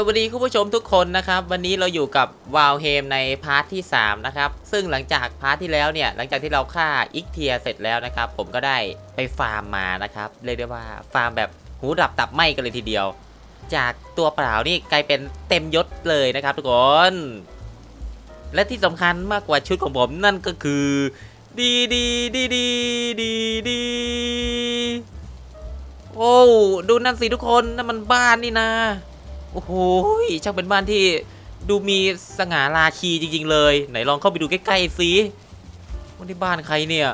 สวัสดีคุณผู้ชมทุกคนนะครับ วันนี้เราอยู่กับวาวเฮมในพาร์ทที่ 3 นะครับ ซึ่งหลังจากพาร์ทที่แล้วเนี่ย หลังจากที่เราฆ่าอิกเทียเสร็จแล้วนะครับ ผมก็ได้ไปฟาร์มมานะครับเรียกได้ว่าฟาร์มแบบหูดับตับไหมกันเลยทีเดียว จากตัวเปล่านี่กลายเป็นเต็มยศเลยนะครับทุกคน และที่สำคัญมากกว่าชุดของผมนั่นก็คือ ดีดีดีดีดีดีโอ้ดูนั่นสิทุกคนนั่นมันบ้านนี่นะ โอ้โหช่างเป็นบ้านที่ดูมีสง่าราคีจริง ๆ เลย ไหนลองเข้าไปดูใกล้ๆสิว่าที่บ้านใครเนี่ย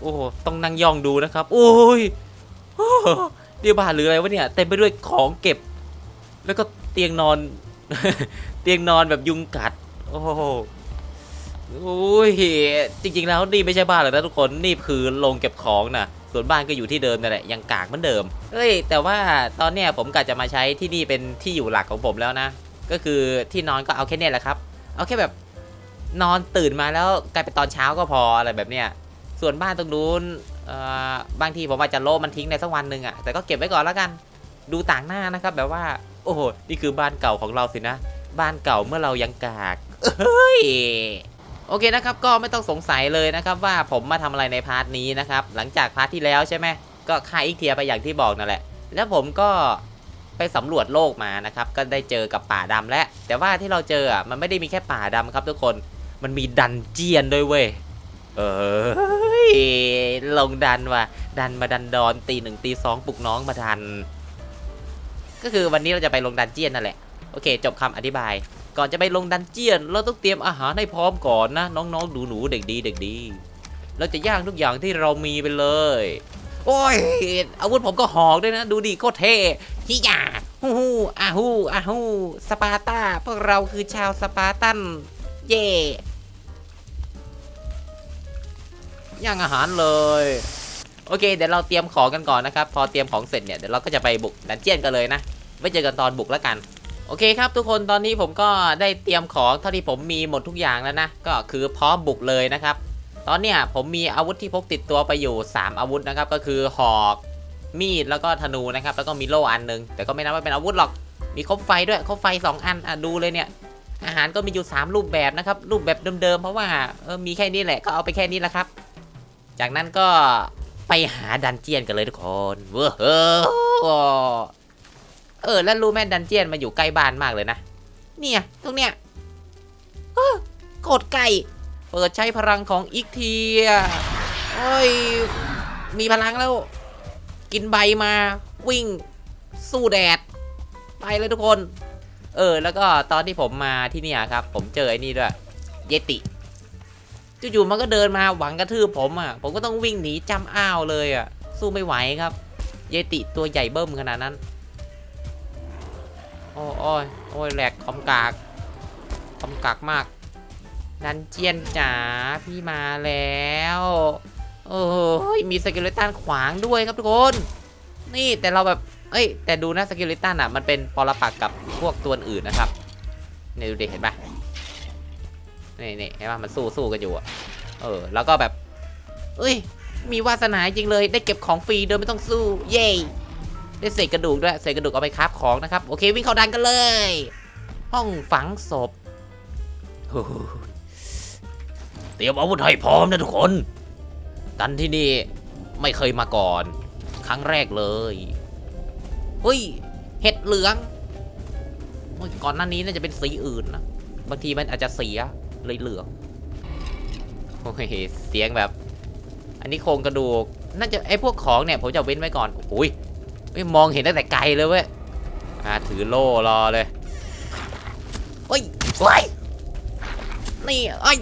โอ้โหต้องนั่งย่องดูนะครับ โอ้ยเดี๋ยวบ้านหรืออะไรวะเนี่ยเต็มไปด้วยของเก็บ แล้วก็เตียงนอน เตียงนอนแบบยุงกัด โอ้โหโอ้ยจริง ๆ แล้วนี่ไม่ใช่บ้านหรอกนะทุกคนนี่คือโรงเก็บของนะ ส่วนบ้านก็อยู่ที่เดิมนั่นแหละยังกากเหมือนเดิมเอ้ย แต่ว่าตอนเนี้ยผมกะจะมาใช้ที่นี่เป็นที่อยู่หลักของผมแล้วนะ ก็คือที่นอนก็เอาแค่เนี้ยแหละครับ เอาแค่แบบนอนตื่นมาแล้วกลายเป็นตอนเช้าก็พออะไรแบบเนี้ยส่วนบ้านตรงนู้นเอ่อบางทีผมอาจจะโลมันทิ้งในสักวันหนึ่งอะแต่ก็เก็บไว้ก่อนแล้วกัน ดูต่างหน้านะครับ แบบว่า โอ้โหนี่คือบ้านเก่าของเราสินะ บ้านเก่าเมื่อเรายังกากเฮ้ย โอเคนะครับก็ไม่ต้องสงสัยเลยนะครับว่าผมมาทำอะไรในพาร์ทนี้นะครับหลังจากพาร์ทที่แล้วใช่ไหมก็ฆ่าอีกเทียไปอย่างที่บอกนั่นแหละ แล้วผมก็ไปสำรวจโลกมานะครับก็ได้เจอกับป่าดำและ แต่ว่าที่เราเจออะมันไม่ได้มีแค่ป่าดำครับทุกคนมันมีดันเจียนด้วยเว้ยเอ้ยลงดันว่ะดันมาดันดอนตีหนึ่งตีสองปลุกน้องมาดัน ก็คือวันนี้เราจะไปลงดันเจียนนั่นแหละโอเค จบคำอธิบายก่อนจะไปลงดันเจียน เราต้องเตรียมอาหารให้พร้อมก่อนนะ น้องๆดูหนูๆเด็กดีเด็กดี เราจะย่างทุกอย่างที่เรามีไปเลย โอ้ย อาวุธผมก็หอกด้วยนะ ดูดิโคตรเท่ฮิยาฮู้ฮู้อาฮู้อาฮู้สปาร์ตาพวกเราคือชาวสปาร์ตัน เย่ย่างอาหารเลยโอเคเดี๋ยวเราเตรียมของกันก่อนนะครับ พอเตรียมของเสร็จเนี่ยเดี๋ยวเราก็จะไปบุกดันเจียนกันเลยนะไว้เจอกันตอนบุกแล้วกัน โอเคครับทุกคนตอนนี้ผมก็ได้เตรียมของเท่าที่ผมมีหมดทุกอย่างแล้วนะ ก็คือพร้อมบุกเลยนะครับ ตอนเนี้ยผมมีอาวุธที่พกติดตัวไปอยู่ 3 อาวุธนะครับ ก็คือหอกมีดแล้วก็ธนูนะครับ แล้วก็มีโล่อันหนึง แต่ก็ไม่นับว่าเป็นอาวุธหรอก มีคบไฟด้วยคบไฟ 2 อันอะดูเลยเนี่ย อาหารก็มีอยู่ 3 รูปแบบนะครับ รูปแบบเดิมๆเพราะว่าเออมีแค่นี้แหละก็เอาไปแค่นี้แหละครับ จากนั้นก็ไปหาดันเจียนกันเลยทุกคนเว้อ เออ แล้วรู้แม่ดันเจียนมาอยู่ใกล้บ้านมากเลยนะ เนี่ย ตรงเนี้ยเอ้อโคตรไกลเปิดใช้พลังของอีกเทียโอ้ย มีพลังแล้ว กินใบมาวิ่ง สู้แดด ไปเลยทุกคน เออ แล้วก็ตอนที่ผมมาที่เนี่ยครับ ผมเจอไอ้นี่ด้วย เยติจู่ๆมันก็เดินมาหวังกระทืบผมอะ ผมก็ต้องวิ่งหนีจำอ้าวเลยอะ สู้ไม่ไหวครับ เยติตัวใหญ่เบิ้มขนาดนั้น อ้โอ้ยโอ้ยแหลกคอมกากคอมกากมากดันเจียนจ๋าพี่มาแล้ว โอ้ยมีสกิลตันขวางด้วยครับทุกคน นี่แต่เราแบบเอ้ยแต่ดูนะสกิลตันอะมันเป็นปรปักกับพวกตัวอื่นนะครับนี่ดูดิเห็นปะนี่นี่เห็นปะมันสู้สู้กันอยู่อะเออแล้วก็แบบ เอ้ย มีวาสนาจริงเลยได้เก็บของฟรีโดยไม่ต้องสู้ เย้ ได้เศษกระดูกด้วยเศษกระดูกเอาไปคราฟของนะครับ โอเควิ่งเข้าดันกันเลย ห้องฝังศพเตรียมอาวุธให้พร้อมนะทุกคน ดันที่นี่ไม่เคยมาก่อน ครั้งแรกเลยเฮ้ยเห็ดเหลืองก่อนหน้านี้น่าจะเป็นสีอื่นนะบางทีมันอาจจะเสียเลยเหลืองโอ้ยเสียงแบบ อันนี้โครงกระดูกน่าจะไอ้พวกของเนี่ยผมจะเว้นไว้ก่อนโอ้ย ไม่มองเห็นตั้งแต่ไกลเลยเว้ยอ่าถือโล่รอเลยเฮ้ยเฮ้ยนี่เอ้ย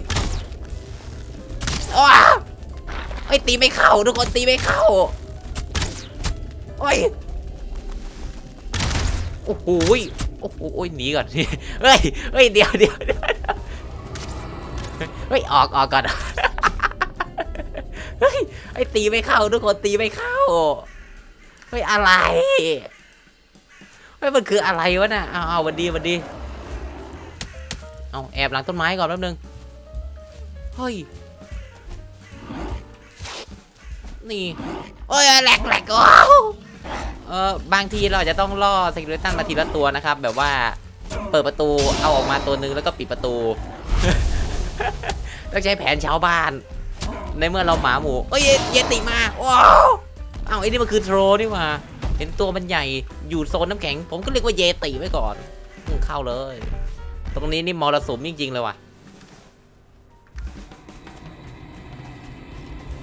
ว้าเฮ้ยตีไม่เข้าทุกคนตีไม่เข้าเฮ้ยโอ้โหยโอ้โหโอ้ยหนีก่อนเฮ้ยเฮ้ยเดี๋ยวเดี๋ยวเดี๋ยวเฮ้ยออกออกก่อนเฮ้ยไอ้ตีไม่เข้าทุกคนตีไม่เข้า เฮ้ยอะไรเฮ้ยมันคืออะไรวะน่ะเอาเอาวันดีวันดีเอาแอบหลังต้นไม้ก่อนแป๊บนึงเฮ้ยนี่โอ้ยแหลกแหลกว้เออบางทีเราจะต้องล่อสกิลตันมาทีละตัวนะครับ แบบว่าเปิดประตูเอาออกมาตัวนึงแล้วก็ปิดประตูต้องใช้แผนชาวบ้าน ในเมื่อเราหมาหมูเอ้ยเยเยติมาว้าว อ้าวไอ้นี่มันคือโทรนี่หว่า เห็นตัวมันใหญ่อยู่โซนน้ำแข็ง ผมก็เรียกว่าเยติไว้ก่อนเข้าเลย ตรงนี้นี่มรสุมจริงๆเลยว่ะ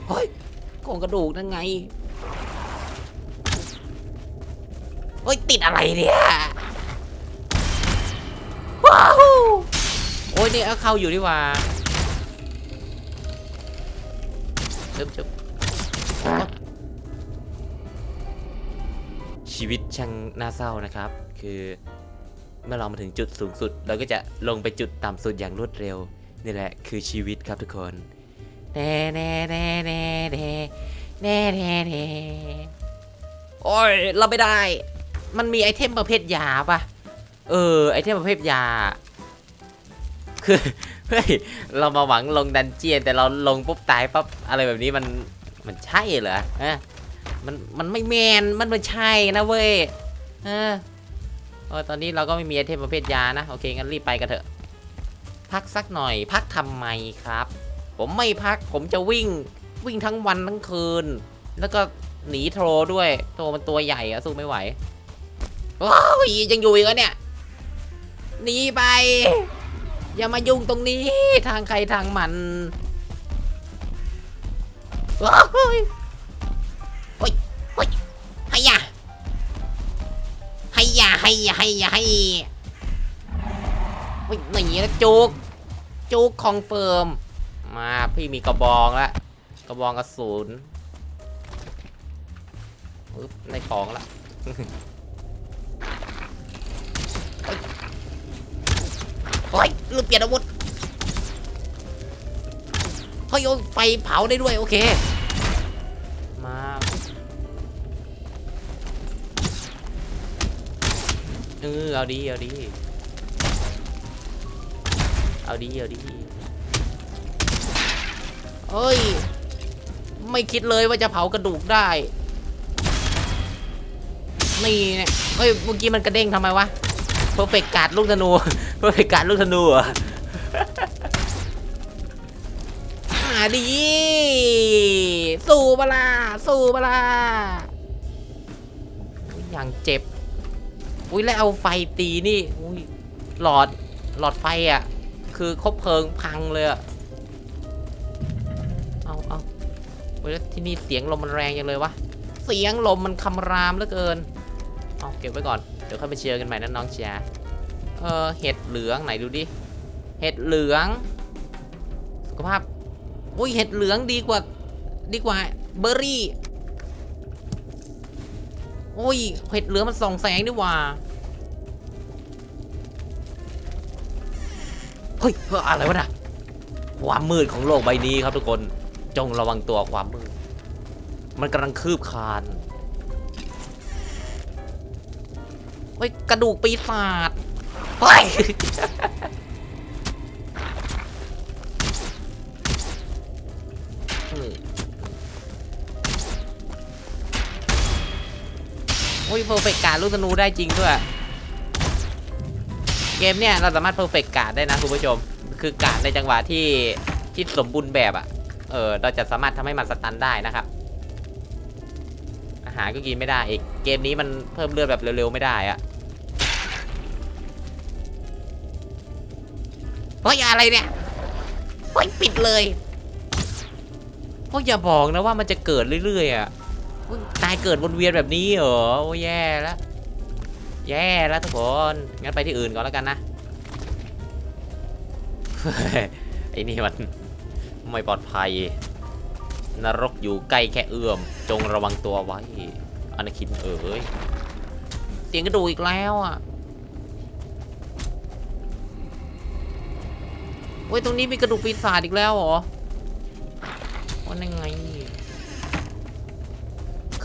เฮ้ยโครงกระดูกนั่นไงเฮ้ยติดอะไรเนี่ยว้าวโอ้ยนี่เอาเข้าอยู่ดีว่าชึบชึบ ชีวิตช่างน่าเศร้านะครับ คือเมื่อเรามาถึงจุดสูงสุด เราก็จะลงไปจุดต่ำสุดอย่างรวดเร็ว นี่แหละคือชีวิตครับทุกคนแน่แน่แน่แน่แน่แน่แน่แน่โอ้ยเราไม่ได้ มันมีไอเทมประเภทยาปะเออไอเทมประเภทยา คือเฮ้ยเรามาหวังลงดันเจียนแต่เราลงปุ๊บตายปั๊บอะไรแบบนี้มันมันใช่เหรอฮะ มันมันไม่แมนมันไม่ใช่นะเว้ยเออเอตอนนี้เราก็ไม่มีไอเทมประเภทยานะ โอเคงั้นรีบไปกันเถอะ พักสักหน่อย พักทำไมครับ ผมไม่พักผมจะวิ่งวิ่งทั้งวันทั้งคืน แล้วก็หนีโทรด้วยโทรมันตัวใหญ่อะสู้ไม่ไหวว้าวยังอยู่อีกเหรอเนี่ยหนีไป อย่ามายุ่งตรงนี้ทางใครทางมันว้าว ยาให้ยาให้ยาให้หนีแล้วจุกจุกคอนเฟิร์ม มาพี่มีกระบองแล้วกระบองกระสุนปึ๊บในของละเฮ้ยลืมเปลี่ยนอาวุธเฮ้ยโอ้ยไฟเผาได้ด้วย โอเค อเอาดีเอาดีเอาดีเอาดีเฮ้ย ไม่คิดเลยว่าจะเผากระดูกได้ นี่เนี่ยเฮ้ย เมื่อกี้มันกระเด้งทำไมวะ เพอร์เฟกการ์ดลูกธนู เพอร์เฟกการ์ดลูกธนูเหรอมาดี สู้บลา สู้บลายอย่างเจ็บ อุ้ยแล้วเอาไฟตีนี่อุ้ยหลอดหลอดไฟอะ คือคบเพลิงพังเลยอะเอาเอาเฮ้ยแล้วที่นี่เสียงลมมันแรงยังเลยวะเสียงลมมันคำรามเหลือเกินเอาเก็บไว้ก่อนเดี๋ยวค่อยไปเชียร์กันใหม่นะน้องเชียร์เออเห็ดเหลืองไหนดูดิเห็ดเหลือง สุขภาพอุ้ยเห็ดเหลืองดีกว่าดีกว่าเบอร์รี่ โอ้ยเห็ดเหลือมันส่องแสงนี่หว่าเฮ้ยเฮ้ยอะไรวะน่ะความมืดของโลกใบนี้ครับทุกคนจงระวังตัวความมืด มันกำลังคืบคลานเฮ้ยกระดูกปีศาจเฮ้ย อ้ยเพอร์เฟกการลูกธนูได้จริงด้วย เกมเนี่ยเราสามารถเพอร์เฟกการได้นะคุณผู้ชม คือการในจังหวะที่ที่สมบูรณ์แบบอะ่ะ เออเราจะสามารถทำให้มันสตันได้นะครับ อาหารก็กินไม่ได้อีก เกมนี้มันเพิ่มเลือดแบบเร็วๆไม่ได้อะเฮ้ยอะไรเนี่ยเฮ้ยปิดเลยโอ้ยอย่าบอกนะว่ามันจะเกิดเรื่อยๆอะ ตายเกิดวนเวียนแบบนี้เหรอโอ้ยแย่แล้วแย่แล้วทุกคนงั้นไปที่อื่นก่อนแล้วกันนะไอ้นี่มันไม่ปลอดภัย นรกอยู่ใกล้แค่เอื้อม จงระวังตัวไว้อนาคินเอ๋ยเสียงกระดูกอีกแล้วอะโอ้ยตรงนี้มีกระดูกปีศาจอีกแล้วเหรอ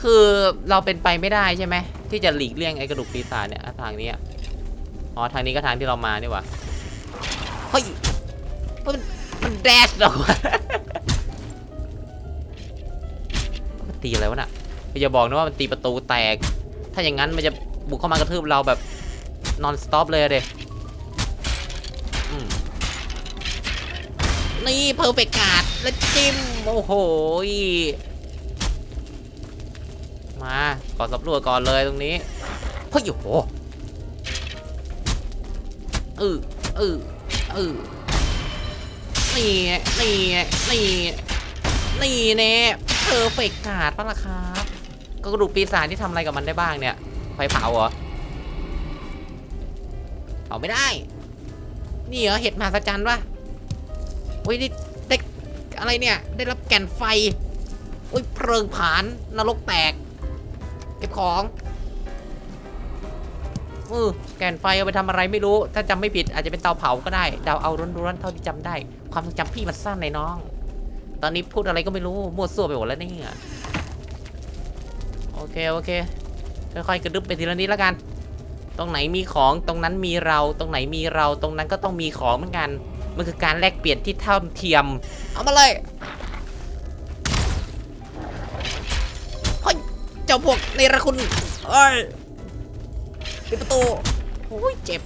คือเราเป็นไปไม่ได้ใช่ไหมที่จะหลีกเลี่ยงไอ้กระดูกปีศาจเนี่ยทางนี้อ๋อทางนี้ก็ทางที่เรามานี่หว่าเฮ้ยมันมันแดชหรอวะมันตีอะไรวะน่ะอย่าบอกนะว่ามันตีประตูแตก ถ้าอย่างนั้นมันจะบุกเข้ามากระทืบเราแบบนอนสต็อปเลยเด็นี่เพอร์เฟกต์การ์ดและจิ้ม โอ้โห มาขอสำรวจก่อนเลยตรงนี้เฮ้ยโอ้โหเออเออเออนี่นี่นี่นี่แน่เพอร์เฟกการ์ดปะล่ะครับก็กระดูกปีศาจที่ทำอะไรกับมันได้บ้างเนี่ยไฟเผาเหรอเผาไม่ได้ นี่เหรอเห็ดมหัศจรรย์วะอุ้ยนี่ได้อะไรเนี่ย ได้รับแก่นไฟอุ้ยเพลิงผานนรกแตก เก็บของเออแกนไฟเอาไปทำอะไรไม่รู้ ถ้าจำไม่ผิดอาจจะเป็นเตาเผาก็ได้เดาเอาร้อนๆเท่าที่จำได้ ความทรงจำพี่มันสั้นในน้อง ตอนนี้พูดอะไรก็ไม่รู้มั่วซั่วไปหมดแล้วนี่โอเคโอเคค่อยๆกระดึบไปทีละนิดแล้วกัน ตรงไหนมีของตรงนั้นมีเราตรงไหนมีเราตรงนั้นก็ต้องมีของเหมือนกัน มันคือการแลกเปลี่ยนที่เท่าเทียม เอามาเลย เจ้าพวกเนระคุณเอ้ยปิดประตูโอ้ยเจ็บ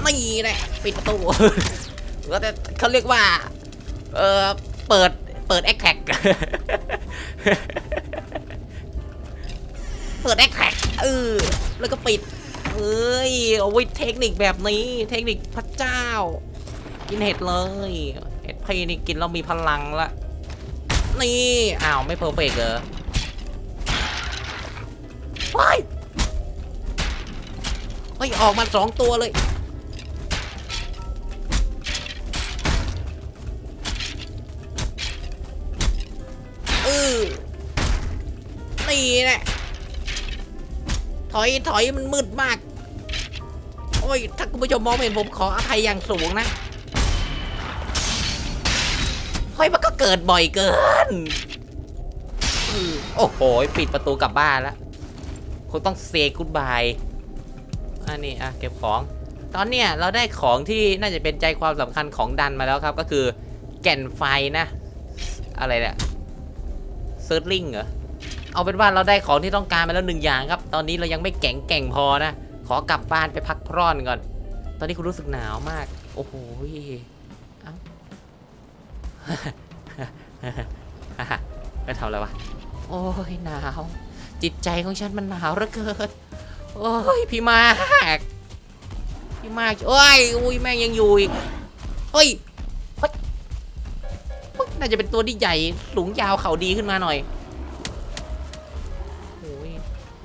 ไม่แหละปิดประตูก็แต่เขาเรียกว่า เออเปิด เปิดแอคแท็กเปิดแอคแท็กเออ แล้วก็ปิดเอ้ย โอ้ย เทคนิคแบบนี้ เทคนิคพระเจ้า กินเห็ดเลย พี่นี่กินแล้วมีพลังละ นี่ อ้าว ไม่เพอร์เฟกเหรอว้ายเฮ้ย ออกมาสองตัวเลย เออนี่แหละถอยถอยมันมืดมาก โอ้ย ถ้าคุณผู้ชมมองเห็นผมขออภัยอย่างสูงนะ ยมันก็เกิดบ่อยเกิน โอ้โห ปิดประตูกลับบ้านแล้วคงต้องเซกุดบายอันนี้อะเก็บของ ตอนเนี้ยเราได้ของที่น่าจะเป็นใจความสำคัญของดันมาแล้วครับ ก็คือแก่นไฟนะ อะไรเนี่ยเซิร์ชลิงเหรอ เอาเป็นว่าเราได้ของที่ต้องการมาแล้วหนึ่งอย่างครับ ตอนนี้เรายังไม่แข็งแกร่งพอนะ ขอกลับบ้านไปพักพร่อนก่อน ตอนนี้คุณรู้สึกหนาวมาก โอ้โห ไปทำอะไรวะ โอ้ยหนาว จิตใจของฉันมันหนาวเหลือเกิน โอ้ยพี่มาก พี่มากโอ้ยอุ้ยแม่งยังอยู่อีกเฮ้ยน่าจะเป็นตัวที่ใหญ่สูงยาวเขาดีขึ้นมาหน่อยโอ้ย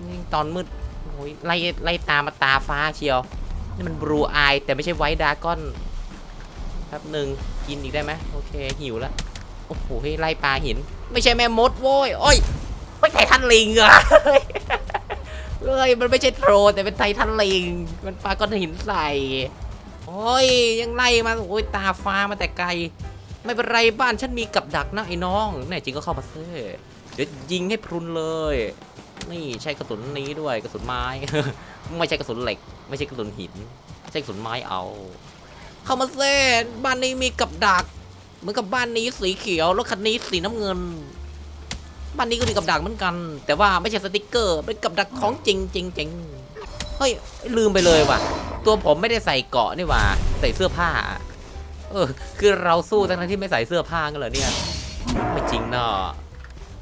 นี่ตอนมืดโอ้ยไล่ไล่ตามมาตาฟ้าเชียว นี่มันบลูอายแต่ไม่ใช่ไวท์ดากอนแป๊บหนึ่ง กินอีกได้ไหมโอเคหิวแล้วโอ้โหเฮ้ไล่ปลาหิน ไม่ใช่แม่มดโว้ยโอ้ยไม่ใช่ทันลิงเหรอเฮ้ยมันไม่ใช่โทรแต่เป็นไททันลิง มันปลาก้อนหินใส่โอ้ยยังไล่มาโอ้ยตาฟ้ามาแต่ไกล ไม่เป็นไรบ้านฉันมีกับดักนะไอ้น้องแน่จริงก็เข้ามาเซิเดี๋ยวยิงให้พรุนเลย นี่ใช้กระสุนนี้ด้วยกระสุนไม้ ไม่ใช่กระสุนเหล็ก ไม่ใช่กระสุนหินใช้กระสุนไม้เอา เข้ามาเซ่บ้านนี้มีกับดัก เหมือนกับบ้านนี้สีเขียวแล้วคันนี้สีน้ำเงิน บ้านนี้ก็มีกับดักเหมือนกัน แต่ว่าไม่ใช่สติกเกอร์เป็นกับดักของจริงจริงจริงเฮ้ยลืมไปเลยว่ะ ตัวผมไม่ได้ใส่เกาะนี่ว่าใส่เสื้อผ้า เออ คือเราสู้ทั้งที่ไม่ใส่เสื้อผ้ากันเหรอเนี่ย ไม่จริงเนาะ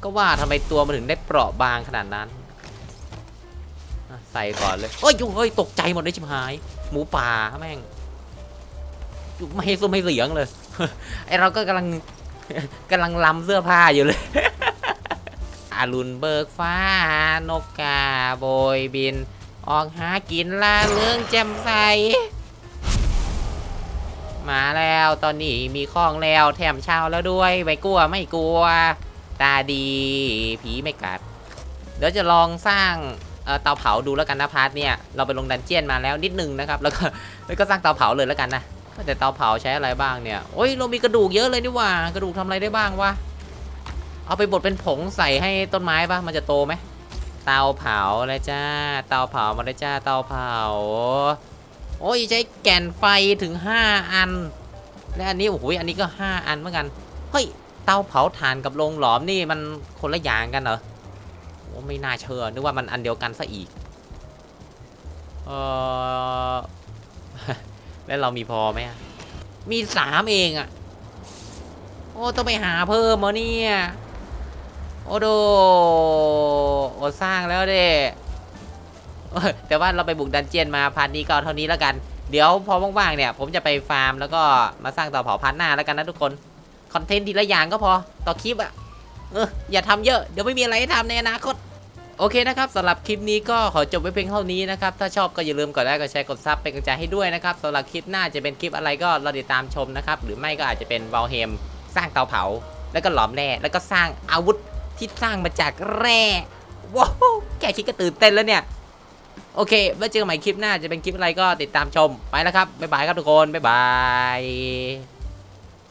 ก็ว่าทำไมตัวมันถึงได้เปราะบางขนาดนั้นใส่ก่อนเลยโอ้ยยุ่งเฮ้ยตกใจหมดเลยชิบหาย หมูป่าแม่ง ไม่ให้ซุ้มให้เสียงเลย ไอเราก็กำลังกำลังลำเสื้อผ้าอยู่เลยอารุณเบิกฟ้า นกกาโบยบิน ออกหากินล่าเรื่องแจ่มใส มาแล้วตอนนี้มีข้องแล้วแถมเช้าแล้วด้วยไม่กลัวไม่กลัว ตาดีผีไม่กัด เดี๋ยวจะลองสร้างเอ่อเตาเผาดูแล้วกันนะพาร์ทเนี่ย เราไปลงดันเจียนมาแล้วนิดนึงนะครับ แล้วก็แล้วก็สร้างเตาเผาเลยแล้วกันนะ แต่เตาเผาใช้อะไรบ้างเนี่ยโอ้ยเรามีกระดูกเยอะเลยนี่ว่ากระดูกทำอะไรได้บ้างวะเอาไปบดเป็นผงใส่ให้ต้นไม้ปะมันจะโตไหมเตาเผาเลยจ้า เตาเผามาเลยจ้าเตาเผา โอ้ยใช้แก่นไฟถึง 5 อัน และอันนี้โอ้โหอันนี้ก็ 5 อันเหมือนกันเฮ้ยเตาเผาถ่านกับโรงหลอมนี่มันคนละอย่างกันเหรอโอ้ไม่น่าเชื่อนึกว่ามันอันเดียวกันซะอีกเออ แล้วเรามีพอไหมอะมีสามเองอะโอ้ต้องไปหาเพิ่มเหรอเนี่ย โอ้โดโอ้สร้างแล้วเด้แต่ว่าเราไปบุกดันเจียนมาพันนี้ก็เท่านี้แล้วกัน เดี๋ยวพอว่างๆเนี่ย ผมจะไปฟาร์มแล้วก็มาสร้างเตาเผาพันหน้าแล้วกันนะทุกคน คอนเทนต์ทีละอย่างก็พอต่อคลิปอะเอออย่าทำเยอะ เดี๋ยวไม่มีอะไรให้ทำในอนาคต โอเคนะครับสำหรับคลิปนี้ก็ขอจบไว้เพียงเท่านี้นะครับ ถ้าชอบก็อย่าลืมกดไลค์กดแชร์กดซับเป็นกำลังใจให้ด้วยนะครับสำหรับคลิปหน้าจะเป็นคลิปอะไรก็รอติดตามชมนะครับ หรือไม่ก็อาจจะเป็นวอลเฮมสร้างเตาเผา แล้วก็หลอมแร่แล้วก็สร้างอาวุธที่สร้างมาจากแร่ว้าวแค่คิดก็ตื่นเต้นแล้วเนี่ย โอเคไว้เจอกันใหม่คลิปหน้าจะเป็นคลิปอะไรก็ติดตามชมไปแล้วครับบ๊ายบายครับทุกคนบ๊ายบาย